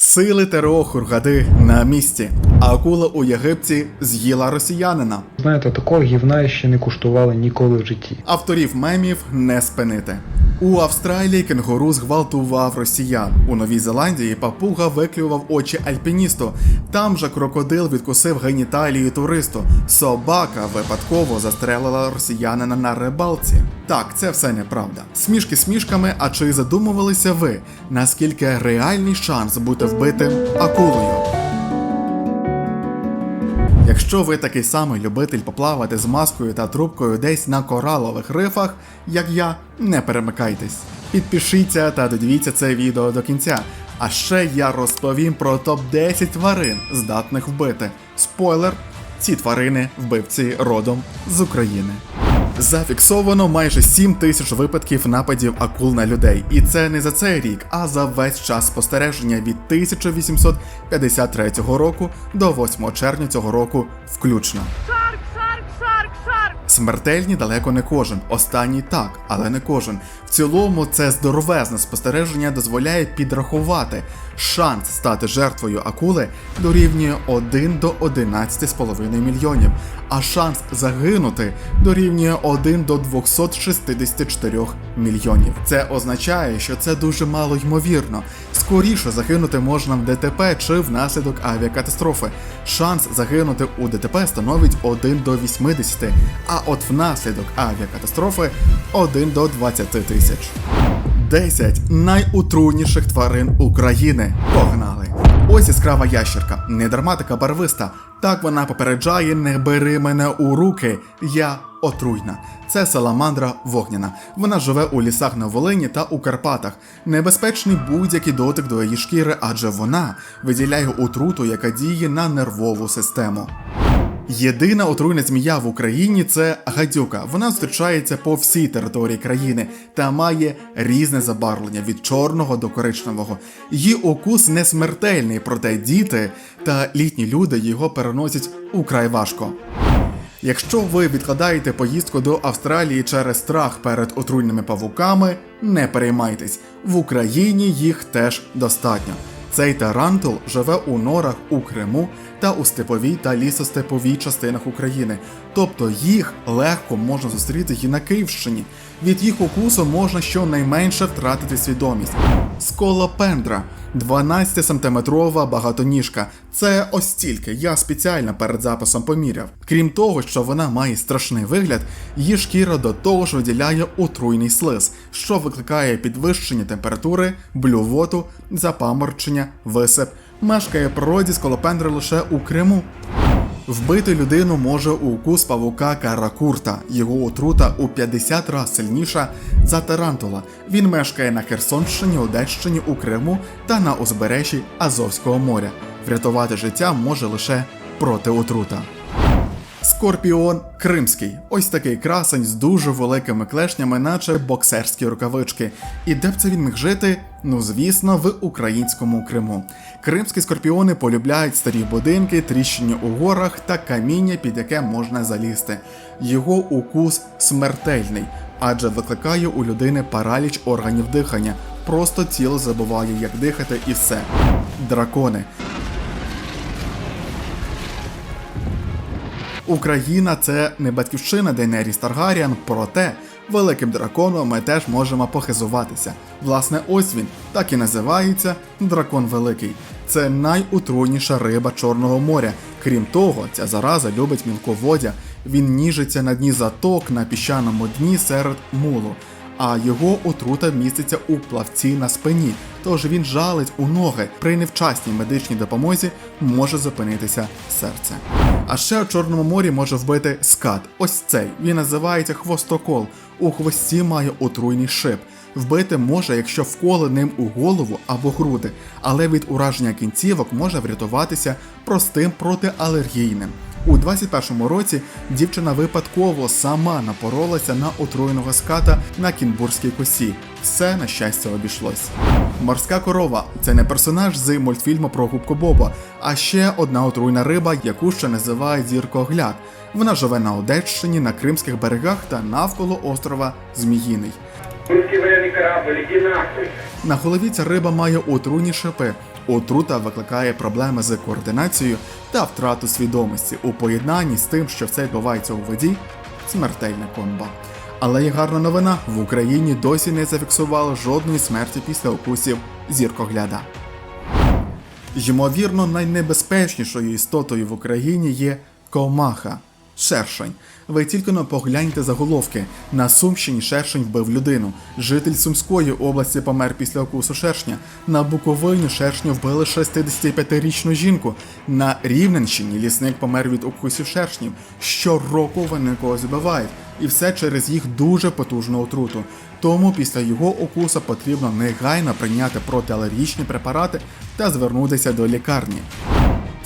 Сили ТРО Хургади на місці. Акула у Єгипті з'їла росіянина. Знаєте, такого гівна ще не куштували ніколи в житті. Авторів мемів не спинити. У Австралії кенгуру зґвалтував росіян. У Новій Зеландії папуга виклював очі альпіністу. Там же крокодил відкусив геніталії туристу. Собака випадково застрелила росіянина на рибалці. Так, це все неправда. Смішки смішками, а чи задумувалися ви, наскільки реальний шанс бути вбитим акулою? Якщо ви такий самий любитель поплавати з маскою та трубкою десь на коралових рифах, як я, не перемикайтесь. Підпишіться та додивіться це відео до кінця. А ще я розповім про топ-10 тварин, здатних вбити. Спойлер: ці тварини вбивці родом з України. Зафіксовано майже 7 тисяч випадків нападів акул на людей, і це не за цей рік, а за весь час спостереження від 1853 року до 8 червня цього року включно. Смертельні далеко не кожен, останній так, але не кожен. В цілому це здоровезне спостереження дозволяє підрахувати шанс стати жертвою акули дорівнює 1 до 11,5 мільйонів, а шанс загинути дорівнює 1 до 264 мільйонів. Це означає, що це дуже мало ймовірно. Скоріше загинути можна в ДТП чи внаслідок авіакатастрофи. Шанс загинути у ДТП становить 1 до 80, а от внаслідок авіакатастрофи 1 до 20 тисяч. 10 найутрудніших тварин України. Погнали! Ось яскрава ящерка, не дарма така барвиста. Так вона попереджає: не бери мене у руки. Я отруйна. Це саламандра вогняна. Вона живе у лісах на Волині та у Карпатах. Небезпечний будь-який дотик до її шкіри, адже вона виділяє отруту, яка діє на нервову систему. Єдина отруйна змія в Україні це гадюка. Вона зустрічається по всій території країни та має різне забарвлення від чорного до коричневого. Її укус не смертельний, проте діти та літні люди його переносять украй важко. Якщо ви відкладаєте поїздку до Австралії через страх перед отруйними павуками, не переймайтесь, в Україні їх теж достатньо. Цей тарантул живе у норах у Криму та у степовій та лісостеповій частинах України, тобто їх легко можна зустріти і на Київщині. Від їх укусу можна щонайменше втратити свідомість. Сколопендра 12-сантиметрова багатоніжка. Це ось стільки. Я спеціально перед записом поміряв. Крім того, що вона має страшний вигляд, її шкіра до того ж виділяє отруйний слиз, що викликає підвищення температури, блювоту, запаморчення, висип. Мешкає природі сколопендри лише у Криму. Вбити людину може укус павука каракурта. Його отрута у 50 разів сильніша за тарантула. Він мешкає на Херсонщині, Одещині, у Криму та на узбережжі Азовського моря. Врятувати життя може лише протиотрута. Скорпіон кримський. Ось такий красень з дуже великими клешнями, наче боксерські рукавички. І де б це він міг жити? Ну звісно, в українському Криму. Кримські скорпіони полюбляють старі будинки, тріщини у горах та каміння, під яке можна залізти. Його укус смертельний, адже викликає у людини параліч органів дихання. Просто тіло забуває, як дихати, і все. Дракони. Україна це не батьківщина Дейнеріс Таргаріан, проте великим драконом ми теж можемо похизуватися. Власне, ось він так і називається Дракон Великий. Це найутруйніша риба Чорного моря. Крім того, ця зараза любить мілководя. Він ніжиться на дні заток на піщаному дні серед мулу. А його отрута міститься у плавці на спині, тож він жалить у ноги. При невчасній медичній допомозі може зупинитися серце. А ще у Чорному морі може вбити скат. Ось цей. Він називається хвостокол. У хвості має отруйний шип. Вбити може, якщо вколи ним у голову або груди, але від ураження кінцівок може врятуватися простим протиалергійним. У 21-му році дівчина випадково сама напоролася на отруєного ската на кінбурзькій косі. Все на щастя обійшлось. Морська корова це не персонаж з мультфільму про губку Боба, а ще одна отруйна риба, яку ще називають зіркогляд. Вона живе на Одещині, на Кримських берегах та навколо острова Зміїний. На голові ця риба має отруйні шипи. Отрута викликає проблеми з координацією та втрату свідомості у поєднанні з тим, що все відбувається у воді, смертельна комба. Але є гарна новина: в Україні досі не зафіксували жодної смерті після укусів зіркогляда. Ймовірно, найнебезпечнішою істотою в Україні є комаха шершень. Ви тільки но погляньте заголовки. На Сумщині шершень вбив людину. Житель Сумської області помер після укусу шершня. На Буковині шершня вбили 65-річну жінку. На Рівненщині лісник помер від укусів шершнів. Щороку вони когось вбивають. І все через їх дуже потужну отруту. Тому після його укуса потрібно негайно прийняти протиалергічні препарати та звернутися до лікарні.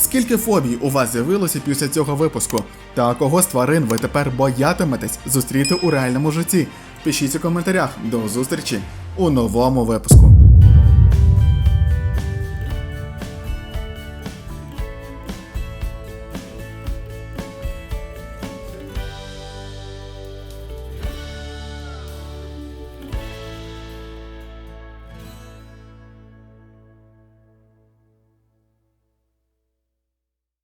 Скільки фобій у вас з'явилося після цього випуску? Та кого з тварин ви тепер боятиметесь зустріти у реальному житті? Пишіть у коментарях. До зустрічі у новому випуску.